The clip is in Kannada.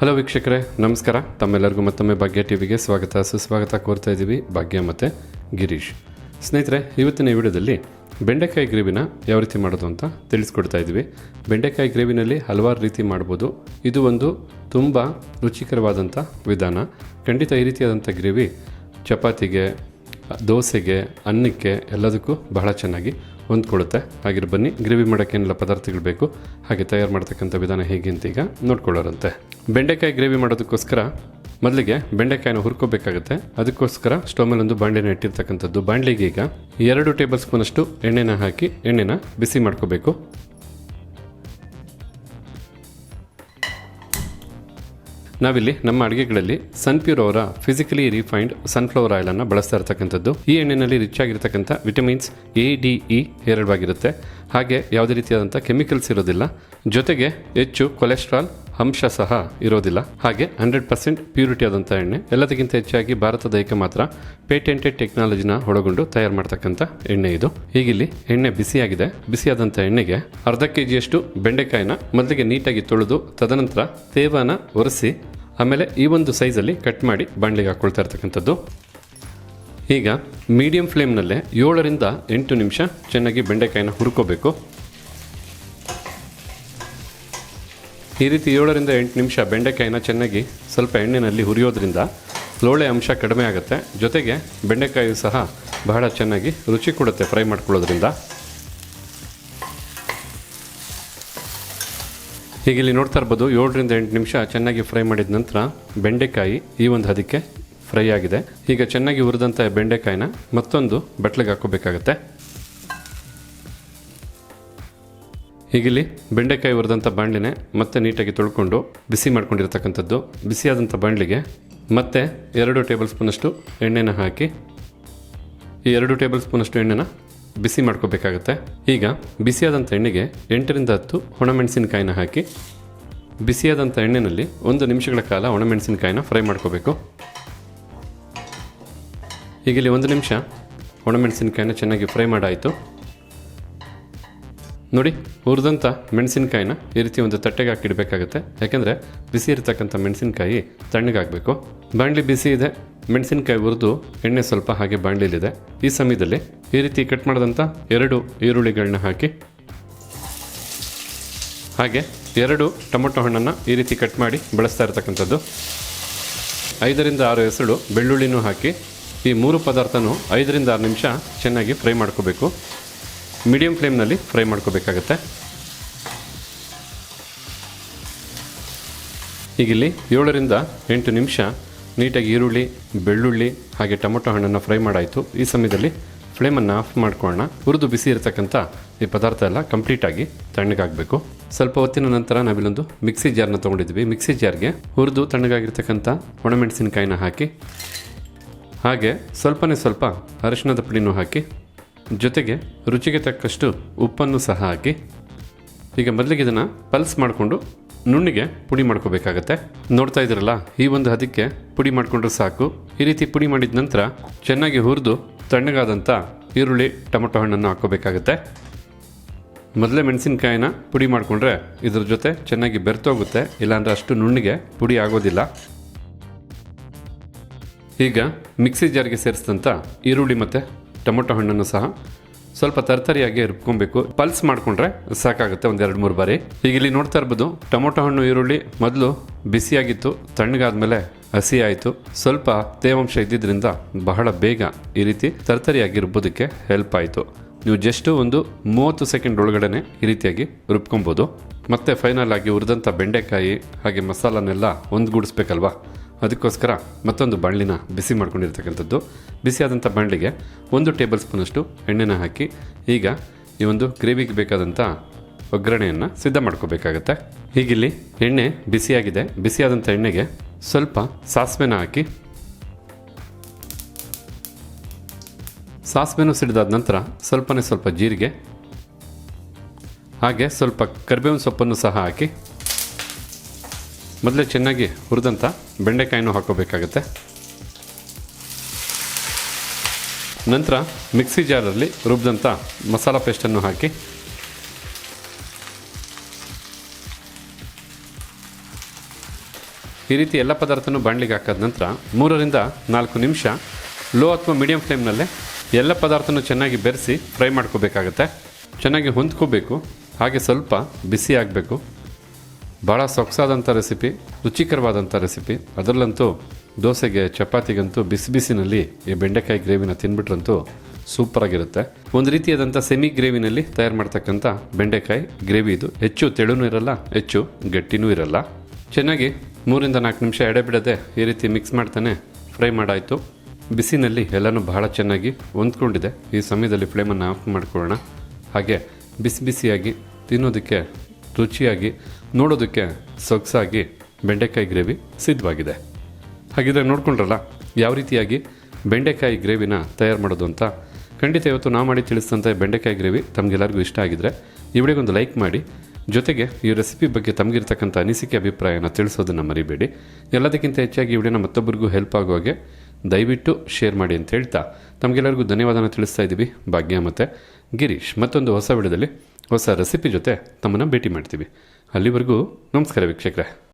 ಹಲೋ ವೀಕ್ಷಕರೇ. ನಮಸ್ಕಾರ. ತಮ್ಮೆಲ್ಲರಿಗೂ ಮತ್ತೊಮ್ಮೆ ಭಾಗ್ಯ ಟಿವಿಗೆ ಸ್ವಾಗತ. ಸುಸ್ವಾಗತ ಕೋರ್ತಾ ಇದ್ದೀವಿ ಭಾಗ್ಯ ಮತ್ತು ಗಿರೀಶ್. ಸ್ನೇಹಿತರೆ, ಇವತ್ತಿನ ವಿಡಿಯೋದಲ್ಲಿ ಬೆಂಡೆಕಾಯಿ ಗ್ರೇವಿನ ಯಾವ ರೀತಿ ಮಾಡೋದು ಅಂತ ತಿಳಿಸ್ಕೊಡ್ತಾ ಇದ್ದೀವಿ. ಬೆಂಡೆಕಾಯಿ ಗ್ರೇವಿನಲ್ಲಿ ಹಲವಾರು ರೀತಿ ಮಾಡ್ಬೋದು. ಇದು ಒಂದು ತುಂಬ ರುಚಿಕರವಾದಂಥ ವಿಧಾನ. ಖಂಡಿತ ಈ ರೀತಿಯಾದಂಥ ಗ್ರೇವಿ, ಚಪಾತಿಗೆ ದೋಸೆಗೆ, ಅನ್ನಕ್ಕೆ ಎಲ್ಲದಕ್ಕೂ ಬಹಳ ಚೆನ್ನಾಗಿ ಹೊಂದ್ಕೊಳ್ಳುತ್ತೆ. ಹಾಗೆ ಬನ್ನಿ, ಗ್ರೇವಿ ಮಾಡೋಕ್ಕೆ ಏನೆಲ್ಲ ಪದಾರ್ಥಗಳು ಬೇಕು, ಹಾಗೆ ತಯಾರು ಮಾಡ್ತಕ್ಕಂಥ ವಿಧಾನ ಹೇಗೆ ಅಂತ ಈಗ ನೋಡ್ಕೊಳ್ಳೋರಂತೆ. ಬೆಂಡೆಕಾಯಿ ಗ್ರೇವಿ ಮಾಡೋದಕ್ಕೋಸ್ಕರ ಮೊದಲಿಗೆ ಬೆಂಡೆಕಾಯಿನ ಹುರ್ಕೋಬೇಕಾಗುತ್ತೆ. ಅದಕ್ಕೋಸ್ಕರ ಸ್ಟವ್ ಮೇಲೆ ಒಂದು ಬಾಂಡೆನ ಇಟ್ಟಿರ್ತಕ್ಕಂಥದ್ದು. ಬಾಂಡ್ಲಿಗೆ ಈಗ ಎರಡು ಟೇಬಲ್ ಸ್ಪೂನಷ್ಟು ಎಣ್ಣೆನ ಹಾಕಿ, ಎಣ್ಣೆನ ಬಿಸಿ ಮಾಡ್ಕೋಬೇಕು. ನಾವಿಲ್ಲಿ ನಮ್ಮ ಅಡುಗೆಗಳಲ್ಲಿ ಸನ್ಪ್ಯೂರ್ ಅವರ ಫಿಸಿಕಲಿ ರಿಫೈನ್ಡ್ ಸನ್ಫ್ಲವರ್ ಆಯಿಲ್ ಅನ್ನು ಬಳಸ್ತಾ ಇರತಕ್ಕಂಥದ್ದು. ಈ ಎಣ್ಣೆಯಲ್ಲಿ ರಿಚ್ ಆಗಿರತಕ್ಕಂಥ ವಿಟಮಿನ್ಸ್ ಎ ಡಿ ಇ ಹೇರಳವಾಗಿರುತ್ತೆ ಹಾಗೆ ಯಾವುದೇ ರೀತಿಯಾದಂಥ ಕೆಮಿಕಲ್ಸ್ ಇರೋದಿಲ್ಲ. ಜೊತೆಗೆ ಹೆಚ್ಚು ಕೊಲೆಸ್ಟ್ರಾಲ್ ಅಂಶ ಸಹ ಇರೋದಿಲ್ಲ. ಹಾಗೆ ಹಂಡ್ರೆಡ್ ಪರ್ಸೆಂಟ್ ಪ್ಯೂರಿಟಿ ಆದಂಥ ಎಣ್ಣೆ, ಎಲ್ಲದಕ್ಕಿಂತ ಹೆಚ್ಚಾಗಿ ಭಾರತದ ಏಕ ಮಾತ್ರ ಪೇಟೆಂಟೆಡ್ ಟೆಕ್ನಾಲಜಿನ ಒಳಗೊಂಡು ತಯಾರು ಮಾಡ್ತಕ್ಕಂಥ ಎಣ್ಣೆ ಇದು. ಹೀಗಿಲ್ಲಿ ಎಣ್ಣೆ ಬಿಸಿಯಾಗಿದೆ. ಬಿಸಿಯಾದಂಥ ಎಣ್ಣೆಗೆ ಅರ್ಧ ಕೆ ಜಿಯಷ್ಟು ಬೆಂಡೆಕಾಯಿನ ಮೊದಲಿಗೆ ನೀಟಾಗಿ ತೊಳೆದು ತದನಂತರ ತೇವನ ಒರೆಸಿ ಆಮೇಲೆ ಈ ಒಂದು ಸೈಜಲ್ಲಿ ಕಟ್ ಮಾಡಿ ಬಾಣಲಿಗೆ ಹಾಕ್ಕೊಳ್ತಾ ಇರ್ತಕ್ಕಂಥದ್ದು. ಈಗ ಮೀಡಿಯಂ ಫ್ಲೇಮ್ನಲ್ಲೇ ಏಳರಿಂದ ಎಂಟು ನಿಮಿಷ ಚೆನ್ನಾಗಿ ಬೆಂಡೆಕಾಯಿನ ಹುರ್ಕೋಬೇಕು. ಈ ರೀತಿ ಏಳರಿಂದ ಎಂಟು ನಿಮಿಷ ಬೆಂಡೆಕಾಯಿನ ಚೆನ್ನಾಗಿ ಸ್ವಲ್ಪ ಎಣ್ಣೆಯಲ್ಲಿ ಹುರಿಯೋದ್ರಿಂದ ಲೋಳೆ ಅಂಶ ಕಡಿಮೆ ಆಗುತ್ತೆ. ಜೊತೆಗೆ ಬೆಂಡೆಕಾಯಿ ಸಹ ಬಹಳ ಚೆನ್ನಾಗಿ ರುಚಿ ಕೊಡುತ್ತೆ ಫ್ರೈ ಮಾಡ್ಕೊಳ್ಳೋದ್ರಿಂದ. ಈಗ ಇಲ್ಲಿ ನೋಡ್ತಾ ಇರ್ಬೋದು ಏಳರಿಂದ ಎಂಟು ನಿಮಿಷ ಚೆನ್ನಾಗಿ ಫ್ರೈ ಮಾಡಿದ ನಂತರ ಬೆಂಡೆಕಾಯಿ ಈ ಒಂದು ಹದಕ್ಕೆ ಫ್ರೈ ಆಗಿದೆ. ಈಗ ಚೆನ್ನಾಗಿ ಹುರಿದಂಥ ಬೆಂಡೆಕಾಯಿನ ಮತ್ತೊಂದು ಬಟ್ಲಿಗೆ ಹಾಕೋಬೇಕಾಗತ್ತೆ ಈಗಿಲ್ಲಿ ಬೆಂಡೆಕಾಯಿ ಹುರಿದಂಥ ಬಾಣಲಿನೇ ಮತ್ತೆ ನೀಟಾಗಿ ತೊಳ್ಕೊಂಡು ಬಿಸಿ ಮಾಡ್ಕೊಂಡಿರ್ತಕ್ಕಂಥದ್ದು. ಬಿಸಿಯಾದಂಥ ಬಾಣಲಿಗೆ ಮತ್ತೆ ಎರಡು ಟೇಬಲ್ ಸ್ಪೂನಷ್ಟು ಎಣ್ಣೆನ ಹಾಕಿ ಈ ಎರಡು ಟೇಬಲ್ ಸ್ಪೂನಷ್ಟು ಎಣ್ಣೆನ ಬಿಸಿ ಮಾಡ್ಕೋಬೇಕಾಗತ್ತೆ. ಈಗ ಬಿಸಿಯಾದಂಥ ಎಣ್ಣೆಗೆ ಎಂಟರಿಂದ ಹತ್ತು ಒಣಮೆಣಸಿನಕಾಯಿನ ಹಾಕಿ, ಬಿಸಿಯಾದಂಥ ಎಣ್ಣೆಯಲ್ಲಿ ಒಂದು ನಿಮಿಷಗಳ ಕಾಲ ಒಣಮೆಣಸಿನಕಾಯಿನ ಫ್ರೈ ಮಾಡ್ಕೋಬೇಕು. ಈಗ ಇಲ್ಲಿ ಒಂದು ನಿಮಿಷ ಒಣಮೆಣಸಿನಕಾಯಿನ ಚೆನ್ನಾಗಿ ಫ್ರೈ ಮಾಡಾಯಿತು. ನೋಡಿ, ಹುರಿದಂಥ ಮೆಣಸಿನಕಾಯಿನ ಈ ರೀತಿ ಒಂದು ತಟ್ಟೆಗೆ ಹಾಕಿಡಬೇಕಾಗತ್ತೆ. ಯಾಕೆಂದರೆ ಬಿಸಿ ಇರತಕ್ಕಂಥ ಮೆಣಸಿನಕಾಯಿ ತಣ್ಣಗಾಗಬೇಕು. ಬಾಣಲಿ ಬಿಸಿ ಇದೆ. ಮೆಣಸಿನಕಾಯಿ ಹುರಿದು ಎಣ್ಣೆ ಸ್ವಲ್ಪ ಹಾಗೆ ಬಾಣಲಿಲಿದೆ ಈ ಸಮಯದಲ್ಲಿ ಈ ರೀತಿ ಕಟ್ ಮಾಡಿದಂಥ ಎರಡು ಈರುಳ್ಳಿಗಳನ್ನ ಹಾಕಿ. ಹಾಗೆ ಎರಡು ಟೊಮೊಟೊ ಹಣ್ಣನ್ನು ಈ ರೀತಿ ಕಟ್ ಮಾಡಿ ಬಳಸ್ತಾ ಇರತಕ್ಕಂಥದ್ದು. ಐದರಿಂದ ಆರು ಹೆಸರು ಬೆಳ್ಳುಳ್ಳಿನೂ ಹಾಕಿ ಈ ಮೂರು ಪದಾರ್ಥನೂ ಐದರಿಂದ ಆರು ನಿಮಿಷ ಚೆನ್ನಾಗಿ ಫ್ರೈ ಮಾಡ್ಕೋಬೇಕು. ಮೀಡಿಯಂ ಫ್ಲೇಮ್ನಲ್ಲಿ ಫ್ರೈ ಮಾಡ್ಕೋಬೇಕಾಗತ್ತೆ. ಈಗಿಲ್ಲಿ ಏಳರಿಂದ ಎಂಟು ನಿಮಿಷ ನೀಟಾಗಿ ಈರುಳ್ಳಿ, ಬೆಳ್ಳುಳ್ಳಿ ಹಾಗೆ ಟೊಮೊಟೊ ಹಣ್ಣನ್ನು ಫ್ರೈ ಮಾಡಾಯಿತು. ಈ ಸಮಯದಲ್ಲಿ ಫ್ಲೇಮನ್ನು ಆಫ್ ಮಾಡ್ಕೊಳ್ಳೋಣ. ಹುರಿದು ಬಿಸಿ ಇರತಕ್ಕಂಥ ಈ ಪದಾರ್ಥ ಎಲ್ಲ ಕಂಪ್ಲೀಟಾಗಿ ತಣ್ಣಗಾಗಬೇಕು. ಸ್ವಲ್ಪ ಹೊತ್ತಿನ ನಂತರ ನಾವಿಲ್ಲೊಂದು ಮಿಕ್ಸಿ ಜಾರ್ನ ತೊಗೊಂಡಿದ್ವಿ ಮಿಕ್ಸಿ ಜಾರ್ಗೆ ಹುರಿದು ತಣ್ಣಗಾಗಿರ್ತಕ್ಕಂಥ ಒಣಮೆಣಸಿನಕಾಯಿನ ಹಾಕಿ, ಹಾಗೆ ಸ್ವಲ್ಪನೇ ಸ್ವಲ್ಪ ಅರಿಶಿಣದ ಪುಡಿನೂ ಹಾಕಿ, ಜೊತೆಗೆ ರುಚಿಗೆ ತಕ್ಕಷ್ಟು ಉಪ್ಪನ್ನು ಸಹ ಹಾಕಿ, ಈಗ ಮೊದಲಿಗೆ ಇದನ್ನು ಪಲ್ಸ್ ಮಾಡಿಕೊಂಡು ನುಣ್ಣಿಗೆ ಪುಡಿ ಮಾಡ್ಕೋಬೇಕಾಗತ್ತೆ. ನೋಡ್ತಾ ಇದ್ದೀರಲ್ಲ, ಈ ಒಂದು ಹದಕ್ಕೆ ಪುಡಿ ಮಾಡಿಕೊಂಡ್ರೆ ಸಾಕು. ಈ ರೀತಿ ಪುಡಿ ಮಾಡಿದ ನಂತರ ಚೆನ್ನಾಗಿ ಹುರಿದು ತಣ್ಣಗಾದಂಥ ಈರುಳ್ಳಿ, ಟೊಮೊಟೊ ಹಣ್ಣನ್ನು ಹಾಕೋಬೇಕಾಗುತ್ತೆ ಮೊದಲೇ ಮೆಣಸಿನ್ಕಾಯಿನ ಪುಡಿ ಮಾಡಿಕೊಂಡ್ರೆ ಇದ್ರ ಜೊತೆ ಚೆನ್ನಾಗಿ ಬೆರ್ತೋಗುತ್ತೆ ಇಲ್ಲಾಂದರೆ ಅಷ್ಟು ನುಣ್ಣಿಗೆ ಪುಡಿ ಆಗೋದಿಲ್ಲ. ಈಗ ಮಿಕ್ಸಿ ಜಾರ್ಗೆ ಸೇರಿಸಿದಂಥ ಈರುಳ್ಳಿ ಮತ್ತು ಟೊಮೊಟೊ ಹಣ್ಣನ್ನು ಸಹ ಸ್ವಲ್ಪ ತರತರಿಯಾಗಿ ರುಬ್ಕೊಬೇಕು. ಪಲ್ಸ್ ಮಾಡಿಕೊಂಡ್ರೆ ಸಾಕಾಗುತ್ತೆ ಒಂದು ಎರಡು ಮೂರು ಬಾರಿ. ಈಗ ಇಲ್ಲಿ ನೋಡ್ತಾ ಇರ್ಬೋದು, ಟೊಮೊಟೊ ಹಣ್ಣು ಈರುಳ್ಳಿ ಮೊದಲು ಬಿಸಿಯಾಗಿತ್ತು, ತಣ್ಣಗಾದ್ಮೇಲೆ ಹಸಿ ಆಯಿತು. ಸ್ವಲ್ಪ ತೇವಾಂಶ ಇದ್ದಿದ್ದರಿಂದ ಬಹಳ ಬೇಗ ಈ ರೀತಿ ತರ್ತರಿಯಾಗಿ ರುಬ್ಬೋದಕ್ಕೆ ಹೆಲ್ಪ್ ಆಯಿತು. ನೀವು ಜಸ್ಟ್ ಒಂದು ಮೂವತ್ತು ಸೆಕೆಂಡ್ ಒಳಗಡೆ ಈ ರೀತಿಯಾಗಿ ರುಬ್ಕೊಬೋದು. ಮತ್ತೆ ಫೈನಲ್ ಆಗಿ ಹುರಿದಂಥ ಬೆಂಡೆಕಾಯಿ ಹಾಗೆ ಮಸಾಲನೆಲ್ಲ ಒಂದುಗೂಡಿಸ್ಬೇಕಲ್ವಾ? ಅದಕ್ಕೋಸ್ಕರ ಮತ್ತೊಂದು ಬಾಣಲಿನ ಬಿಸಿ ಮಾಡ್ಕೊಂಡಿರ್ತಕ್ಕಂಥದ್ದು. ಬಿಸಿಯಾದಂಥ ಬಾಣಲಿಗೆ ಒಂದು ಟೇಬಲ್ ಸ್ಪೂನಷ್ಟು ಎಣ್ಣೆನ ಹಾಕಿ ಈಗ ಈ ಒಂದು ಗ್ರೇವಿಗೆ ಬೇಕಾದಂಥ ಒಗ್ಗರಣೆಯನ್ನು ಸಿದ್ಧ ಮಾಡ್ಕೋಬೇಕಾಗತ್ತೆ. ಹೀಗಿಲ್ಲಿ ಎಣ್ಣೆ ಬಿಸಿಯಾಗಿದೆ. ಬಿಸಿಯಾದಂಥ ಎಣ್ಣೆಗೆ ಸ್ವಲ್ಪ ಸಾಸಿವೆನ ಹಾಕಿ. ಸಾಸಿವೆನೂ ಸಿಡಿದಾದ ನಂತರ ಸ್ವಲ್ಪನೇ ಸ್ವಲ್ಪ ಜೀರಿಗೆ. ಹಾಗೆ ಸ್ವಲ್ಪ ಕರಿಬೇವಿನ ಸೊಪ್ಪನ್ನು ಸಹ ಹಾಕಿ. ಮೊದಲೇ ಚೆನ್ನಾಗಿ ಹುರಿದಂಥ ಬೆಂಡೆಕಾಯಿನೂ ಹಾಕೋಬೇಕಾಗತ್ತೆ. ನಂತರ ಮಿಕ್ಸಿ ಜಾರಲ್ಲಿ ರುಬ್ಬಿದಂಥ ಮಸಾಲ ಪೇಸ್ಟನ್ನು ಹಾಕಿ. ಈ ರೀತಿ ಎಲ್ಲ ಪದಾರ್ಥನೂ ಬಾಣಲಿಗೆ ಹಾಕಾದ ನಂತರ ಮೂರರಿಂದ ನಾಲ್ಕು ನಿಮಿಷ ಲೋ ಅಥವಾ ಮೀಡಿಯಂ ಫ್ಲೇಮ್ನಲ್ಲೇ ಎಲ್ಲ ಪದಾರ್ಥನೂ ಚೆನ್ನಾಗಿ ಬೆರೆಸಿ ಫ್ರೈ ಮಾಡ್ಕೋಬೇಕಾಗತ್ತೆ. ಚೆನ್ನಾಗಿ ಹೊಂದ್ಕೋಬೇಕು. ಹಾಗೆ ಸ್ವಲ್ಪ ಬಿಸಿ ಆಗಬೇಕು. ಭಾಳ ಸೊಗಸಾದಂಥ ರೆಸಿಪಿ, ರುಚಿಕರವಾದಂಥ ರೆಸಿಪಿ. ಅದರಲ್ಲಂತೂ ದೋಸೆಗೆ ಚಪಾತಿಗಂತೂ ಬಿಸಿ ಬಿಸಿನಲ್ಲಿ ಈ ಬೆಂಡೆಕಾಯಿ ಗ್ರೇವಿನ ತಿನ್ಬಿಟ್ರಂತೂ ಸೂಪರಾಗಿರುತ್ತೆ. ಒಂದು ರೀತಿಯಾದಂಥ ಸೆಮಿ ಗ್ರೇವಿನಲ್ಲಿ ತಯಾರು ಮಾಡ್ತಕ್ಕಂಥ ಬೆಂಡೆಕಾಯಿ ಗ್ರೇವಿ ಇದು. ಹೆಚ್ಚು ತೆಳುನೂ ಇರಲ್ಲ, ಹೆಚ್ಚು ಗಟ್ಟಿನೂ ಇರಲ್ಲ. ಚೆನ್ನಾಗಿ ಮೂರಿಂದ ನಾಲ್ಕು ನಿಮಿಷ ಎಡೆ ಬಿಡದೆ ಈ ರೀತಿ ಮಿಕ್ಸ್ ಮಾಡ್ತಾನೆ ಫ್ರೈ ಮಾಡಾಯಿತು. ಬಿಸಿನಲ್ಲಿ ಎಲ್ಲನೂ ಬಹಳ ಚೆನ್ನಾಗಿ ಹೊಂದ್ಕೊಂಡಿದೆ. ಈ ಸಮಯದಲ್ಲಿ ಫ್ಲೇಮನ್ನು ಆಫ್ ಮಾಡ್ಕೊಳ್ಳೋಣ. ಹಾಗೆ ಬಿಸಿ ಬಿಸಿಯಾಗಿ ತಿನ್ನೋದಕ್ಕೆ ರುಚಿಯಾಗಿ, ನೋಡೋದಕ್ಕೆ ಸೊಗಸಾಗಿ ಬೆಂಡೆಕಾಯಿ ಗ್ರೇವಿ ಸಿದ್ಧವಾಗಿದೆ. ಹಾಗಿದ್ರೆ ನೋಡ್ಕೊಂಡ್ರಲ್ಲ, ಯಾವ ರೀತಿಯಾಗಿ ಬೆಂಡೆಕಾಯಿ ಗ್ರೇವಿನ ತಯಾರು ಮಾಡೋದು ಅಂತ? ಖಂಡಿತ ಇವತ್ತು ನಾವು ಮಾಡಿ ತಿಳಿಸಿದಂಥ ಬೆಂಡೆಕಾಯಿ ಗ್ರೇವಿ ತಮಗೆಲ್ಲರಿಗೂ ಇಷ್ಟ ಆಗಿದ್ದರೆ ಈ ವಿಡಿಯೋಗೊಂದು ಲೈಕ್ ಮಾಡಿ ಜೊತೆಗೆ ಈ ರೆಸಿಪಿ ಬಗ್ಗೆ ತಮಗಿರ್ತಕ್ಕಂಥ ಅನಿಸಿಕೆ ಅಭಿಪ್ರಾಯನ ತಿಳಿಸೋದನ್ನು ಮರಿಬೇಡಿ. ಎಲ್ಲದಕ್ಕಿಂತ ಹೆಚ್ಚಾಗಿ ವಿಡಿಯೋನ ಮತ್ತೊಬ್ಬರಿಗೂ ಹೆಲ್ಪ್ ಆಗೋ ಹಾಗೆ ದಯವಿಟ್ಟು ಶೇರ್ ಮಾಡಿ ಅಂತ ಹೇಳ್ತಾ ತಮಗೆಲ್ಲರಿಗೂ ಧನ್ಯವಾದನ ತಿಳಿಸ್ತಾ ಇದ್ದೀವಿ. ಭಾಗ್ಯ ಮತ್ತು. ಗಿರೀಶ್, ಮತ್ತೊಂದು ಹೊಸ ವಿಡಿಯೋದಲ್ಲಿ ಹೊಸ ರೆಸಿಪಿ ಜೊತೆ ತಮ್ಮನ್ನು ಭೇಟಿ ಮಾಡ್ತೀವಿ. ಅಲ್ಲಿವರೆಗೂ ನಮಸ್ಕಾರ ವೀಕ್ಷಕರೇ.